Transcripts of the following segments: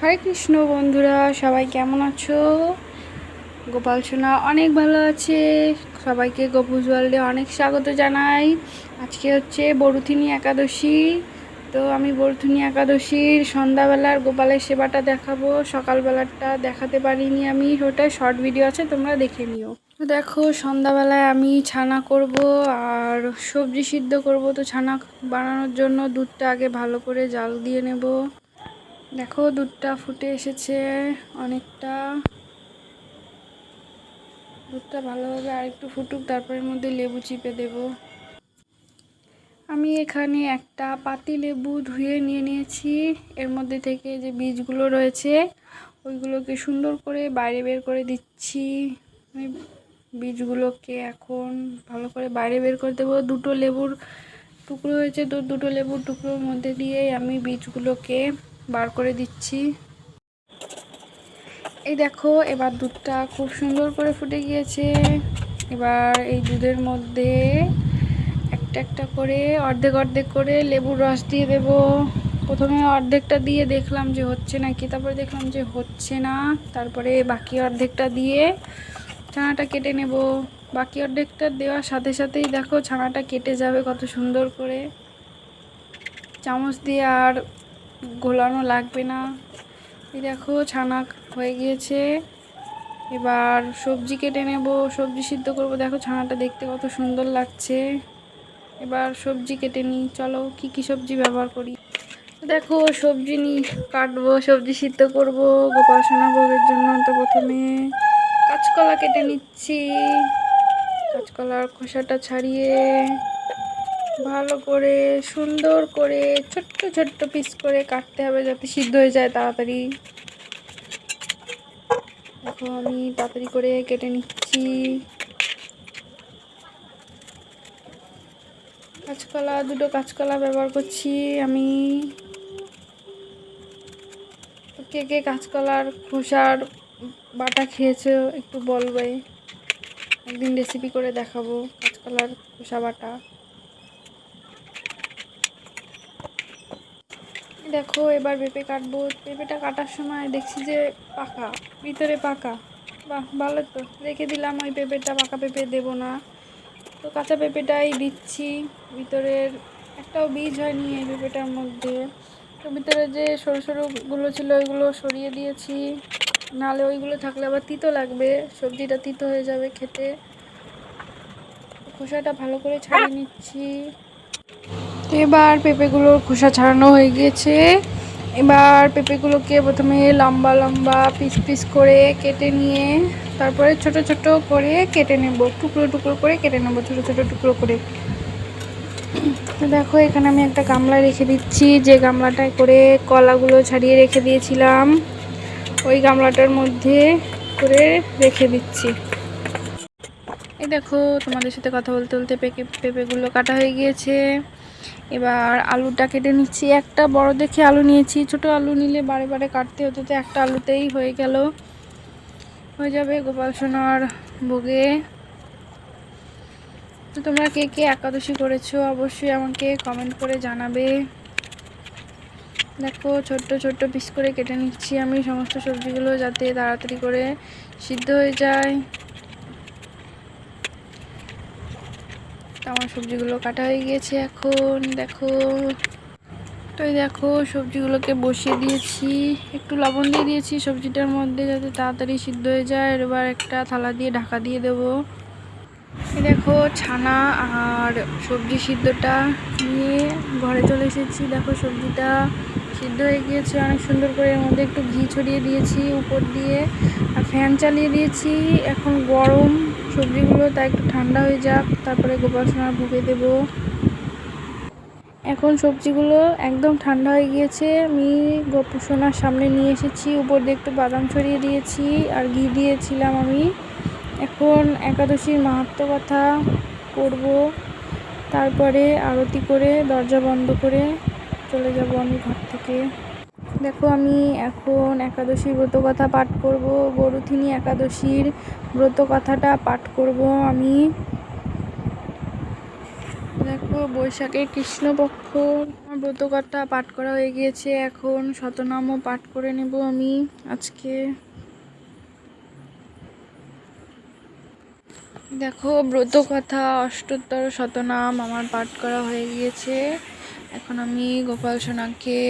হরে কৃষ্ণ বন্ধুরা, সবাই কেমন আছো? গোপাল সোনা অনেক ভালো আছে। সবাইকে গোপুজ ওয়ার্ল্ডে অনেক স্বাগত জানাই। আজকে হচ্ছে বরুথিনী একাদশী। তো আমি বরুথিনী একাদশীর সন্ধ্যাবেলার গোপালের সেবাটা দেখাবো। সকালবেলাটা দেখাতে পারিনি আমি। ওটা শর্ট ভিডিও আছে, তোমরা দেখে নিও। তো দেখো, সন্ধ্যাবেলায় আমি ছানা করব আর সবজি সিদ্ধ করব। তো ছানা বানানোর জন্য দুধটা আগে ভালো করে জাল দিয়ে নেব। দেখো, দুধটা ফুটে এসেছে অনেকটা। দুধটা ভালোভাবে আরেকটু ফুটুক, তারপরের মধ্যে লেবু চিপে দেব। আমি এখানে একটা পাতি লেবু ধুয়ে নিয়ে নিয়েছি। এর মধ্যে থেকে যে বীজগুলো রয়েছে, ওইগুলোকে সুন্দর করে বাইরে বের করে দিচ্ছি। আমি বীজগুলোকে এখন ভালো করে বাইরে বের করে দেবো। দুটো লেবুর টুকরো হয়েছে তো দুটো লেবুর টুকরোর মধ্যে দিয়ে আমি বীজগুলোকে বার করে দিচ্ছি। এই দেখো, এবার দুধটা খুব সুন্দর করে ফুটে গিয়েছে। এবার এই দুধের মধ্যে একটা একটা করে অর্ধেক অর্ধেক করে লেবুর রস দিয়ে দেব। প্রথমে অর্ধেকটা দিয়ে দেখলাম যে হচ্ছে না কি তারপরে দেখলাম যে হচ্ছে না। তারপরে বাকি অর্ধেকটা দিয়ে ছানাটা কেটে নেব। বাকি অর্ধেকটা দেওয়ার সাথে সাথেই দেখো ছানাটা কেটে যাবে কত সুন্দর করে। চামচ দিয়ে আর গোলানো লাগবে না। এই দেখো, ছানা হয়ে গিয়েছে। এবার সবজি কেটে নেব, সবজি সিদ্ধ করব। দেখো, ছানাটা দেখতে কত সুন্দর লাগছে। এবার সবজি কেটে নিই। চলো, কি কি সবজি ব্যবহার করি? দেখো, সবজি নি কাটবো, সবজি সিদ্ধ করব, গোপাল সোনা ভোগের জন্য তো প্রথমে কাঁচকলা কেটে নিচ্ছি। কাঁচকলার খোসাটা ছাড়িয়ে ভালো করে, সুন্দর করে, ছোট্ট ছোট্ট পিস করে কাটতে হবে যাতে সিদ্ধ হয়ে যায় তাড়াতাড়ি। দেখো, আমি তাড়াতাড়ি করে কেটে নিচ্ছি। কাঁচকলা, দুটো কাঁচকলা ব্যবহার করছি আমি। কে কে কাঁচকলার খোসার বাটা খেয়েছে একটু বলবে? একদিন রেসিপি করে দেখাবো কাঁচকলার খোসা বাটা। দেখো, এবার পেঁপে কাটবো। পেঁপেটা কাটার সময় দেখছি যে পাকা, ভিতরে পাকা। বাহ, ভালো তো। রেখে দিলাম ওই পেঁপেটা, পাকা পেঁপে দেবো না। তো কাঁচা পেঁপেটাই দিচ্ছি। ভিতরের একটাও বীজ হয়নি এই পেঁপেটার মধ্যে। তো ভিতরে যে সরু সরুগুলো ছিল, ওইগুলো সরিয়ে দিয়েছি। নালে ওইগুলো থাকলে আবার তিতো লাগবে। সবজিটা তিতো হয়ে যাবে খেতে। খোসাটা ভালো করে ছাড়িয়ে নিচ্ছি। এবার পেঁপেগুলোর খোসা ছাড়ানো হয়ে গিয়েছে এবার পেঁপেগুলোকে প্রথমে লম্বা লম্বা পিস পিস করে কেটে নিয়ে তারপরে ছোট ছোট করে কেটে নেব। টুকরো টুকরো করে কেটে নেব, ছোট ছোট টুকরো করে। তো দেখো, এখানে আমি একটা গামলা রেখে দিচ্ছি। যে গামলাটায় করে কলাগুলো ছাড়িয়ে রেখে দিয়েছিলাম, ওই গামলাটার মধ্যে করে রেখে দিচ্ছি। এই দেখো, তোমাদের সাথে কথা বলতে বলতে পেঁপে পেঁপেগুলো কাটা হয়ে গিয়েছে। এবার আলুটা কেটে নিচ্ছি। একটা বড় দেখে আলু নিয়েছি। ছোট আলু নিলে বারে বারে কাটতে হতো, তো একটা আলুতেই হয়ে গেল। হয়ে যাবে গোপাল সোনার ভোগে। তো তোমরা কে কে একাদশী করেছ অবশ্যই আমাকে কমেন্ট করে জানাবে। দেখো, ছোট্ট ছোট্ট পিস করে কেটে নিচ্ছি আমি। সমস্ত সবজিগুলো যাতে তাড়াতাড়ি করে সিদ্ধ হয়ে যায়। আমার সবজিগুলো কাটা হয়ে গিয়েছে এখন, দেখো। তো এই দেখো, সবজিগুলোকে বসিয়ে দিয়েছি। একটু লবণ দিয়ে দিয়েছি সবজিটার মধ্যে যাতে তাড়াতাড়ি সিদ্ধ হয়ে যায়। এবার একটা থালা দিয়ে ঢাকা দিয়ে দেবো। দেখো, ছানা আর সবজি সিদ্ধটা নিয়ে ঘরে চলে এসেছি। দেখো, সবজিটা সিদ্ধ হয়ে গিয়েছে অনেক সুন্দর করে। এর মধ্যে একটু ঘি ছড়িয়ে দিয়েছি উপর দিয়ে। আর ফ্যান চালিয়ে দিয়েছি। এখন গরম সবজিগুলো তাই একটু ঠান্ডা হয়ে যাক, তারপরে গোপাল সোনার ভুগে দেব। এখন সবজিগুলো একদম ঠান্ডা হয়ে গিয়েছে। আমি গোপাল সোনার সামনে নিয়ে এসেছি, উপর দিয়ে একটু বাদাম ছড়িয়ে দিয়েছি আর ঘি দিয়েছিলাম আমি। এখন একাদশীর মাহাত্ম কথা করব। তারপরে আরতি করে দরজা বন্ধ করে চলে যাব আমি ঘর থেকে। দেখো, আমি এখন একাদশীর ব্রত কথা পাঠ করব। বরুথিনী একাদশীর ব্রত কথাটা পাঠ করব আমি। দেখো বৈশাখের কৃষ্ণপক্ষ। আমার ব্রতকথা পাঠ করা হয়ে গিয়েছে। এখন শতনামও পাঠ করে নেব আমি আজকে। দেখো, ব্রতকথা, অষ্টোত্তর, শতনাম আমার পাঠ করা হয়ে গিয়েছে। এখন আমি গোপাল সোনাকে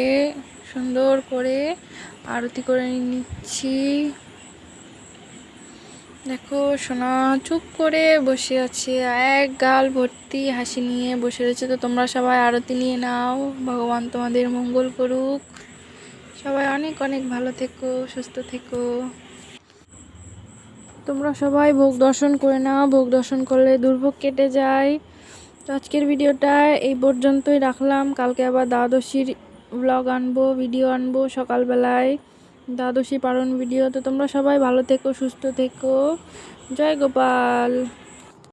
সুন্দর করে আরতি করে নিচ্ছি। দেখো, সোনা চুপ করে বসে আছে এক গাল ভর্তি হাসি নিয়ে বসে রয়েছে। তো তোমরা সবাই আরতি নিয়ে নাও, ভগবান তোমাদের মঙ্গল করুক। সবাই অনেক অনেক ভালো থেকো, সুস্থ থেকো। তোমরা সবাই ভোগ দর্শন করে নাও, ভোগ দর্শন করলে দুর্ভোগ কেটে যায়। তো আজকের ভিডিওটা এই পর্যন্তই রাখলাম। কালকে আবার দ্বাদশীর ব্লগ আনব ভিডিও আনব সকালবেলায়। দ্বাদশী পালন ভিডিও তো তোমরা সবাই ভালো থেকো, সুস্থ থেকো। জয় গোপাল।